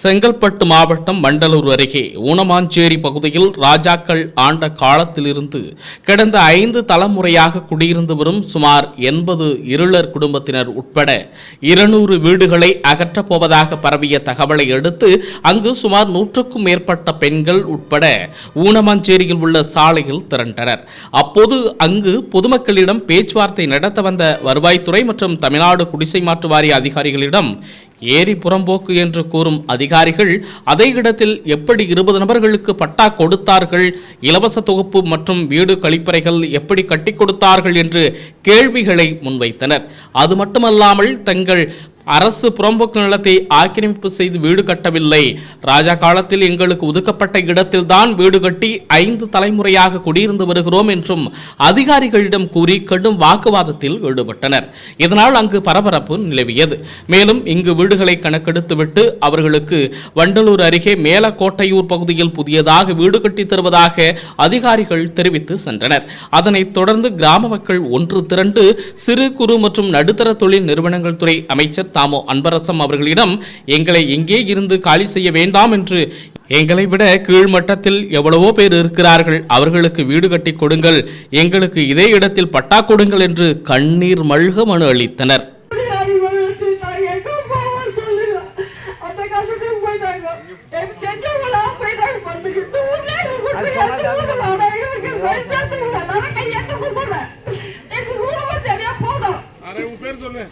செங்கல்பட்டு மாவட்டம் மண்டலூர் அருகே ஊனமாஞ்சேரி பகுதியில் ராஜாக்கள் ஆண்ட காலத்திலிருந்து கடந்த ஐந்து தலைமுறையாக குடியிருந்து வரும் சுமார் எண்பது இருளர் குடும்பத்தினர் உட்பட இருநூறு வீடுகளை அகற்றப் போவதாக பரவிய தகவலை அடுத்து அங்கு சுமார் நூற்றுக்கும் மேற்பட்ட பெண்கள் உட்பட ஊனமாஞ்சேரியில் உள்ள சாலையில் திரண்டனர். அப்போது அங்கு பொதுமக்களிடம் பேச்சுவார்த்தை நடத்த வந்த வருவாய்த்துறை மற்றும் தமிழ்நாடு குடிசை மாற்று வாரிய அதிகாரிகளிடம் ஏரி புறம்போக்கு என்று கூறும் அதிகாரிகள் அதே இடத்தில் எப்படி இருபது நபர்களுக்கு பட்டா கொடுத்தார்கள் இலவச தொகுப்பு மற்றும் வீடு கழிப்பறைகள் எப்படி கட்டி கொடுத்தார்கள் என்று கேள்விகளை முன்வைத்தனர். அது மட்டுமல்லாமல் தங்கள் அரசு புறம்போக்கு நிலத்தை ஆக்கிரமிப்பு செய்து வீடு கட்டவில்லை. ராஜா காலத்தில் எங்களுக்கு ஒதுக்கப்பட்ட இடத்தில்தான் வீடு கட்டி ஐந்து தலைமுறையாக குடியிருந்து வருகிறோம் என்றும் அதிகாரிகளிடம் கூறி கடும் வாக்குவாதத்தில் ஈடுபட்டனர். இதனால் அங்கு பரபரப்பு நிலவியது. மேலும் இங்கு வீடுகளை கணக்கெடுத்துவிட்டு அவர்களுக்கு வண்டலூர் அருகே மேலக்கோட்டையூர் பகுதியில் புதியதாக வீடு கட்டித் தருவதாக அதிகாரிகள் தெரிவித்து சென்றனர். அதனைத் தொடர்ந்து கிராம மக்கள் ஒன்று திரண்டு சிறு குறு மற்றும் நடுத்தர தொழில் நிறுவனங்கள் துறை அமைச்சர் தாமோ அன்பரசம் அவர்களிடம் எங்களை எங்கே இருந்து காலி செய்ய வேண்டாம் என்று எங்களை விட கீழ்மட்டத்தில் எவ்வளவோ பேர் இருக்கிறார்கள். அவர்களுக்கு வீடு கட்டி கொடுங்கள். எங்களுக்கு இதே இடத்தில் பட்டா கொடுங்கள் என்று கண்ணீர் மல்க மனு அளித்தனர். போதும்.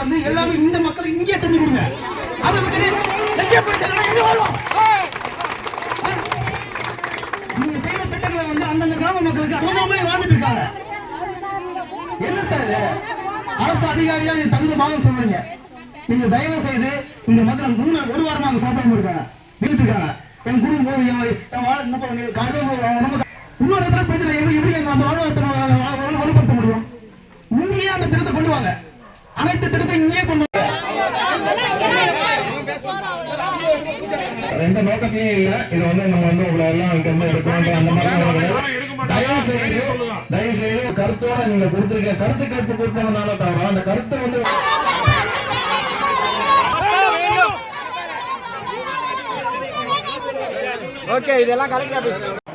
வந்து எல்லாமே இந்த மக்களுக்கு இங்கே செஞ்சு கொடுங்க. அதை விட்டுட்டு நீங்க திட்டங்களை வந்து அந்தந்த கிராம மக்களுக்கு அனுபவமே வாழ்ந்துட்டு இருக்காங்க. என்ன சார் அரசு அதிகாரியா நீங்க தகுந்த பாகம் சொல்றீங்க. நீங்க தயவு செய்து இந்த மக்கள் மூணு ஒரு வாரமா அங்க சாப்பிடாம இருக்காங்க வீட்டு என் குடும்பம் போய் என் என்ன பண்ணுங்க இன்னொரு இடத்துல போயிட்டு எப்படி எப்படி எங்க அந்த வாழ்வாதாரத்தை வருவாங்க அனைத்து திட்டத்தை இங்கே கொண்டு எந்த நோக்கத்தையும் இல்ல. இது வந்து நம்ம வந்து உங்களை எல்லாம் இங்க இருந்து எடுக்கணும். அந்த மாதிரி தயவு செய்து தயவு செய்து கருத்தோட நீங்க கொடுத்துருக்க கருத்து கேட்பு கொடுத்ததுனால தவிர அந்த கருத்தை வந்து ஓகே இதெல்லாம் கலெக்டர் ஆபீஸ்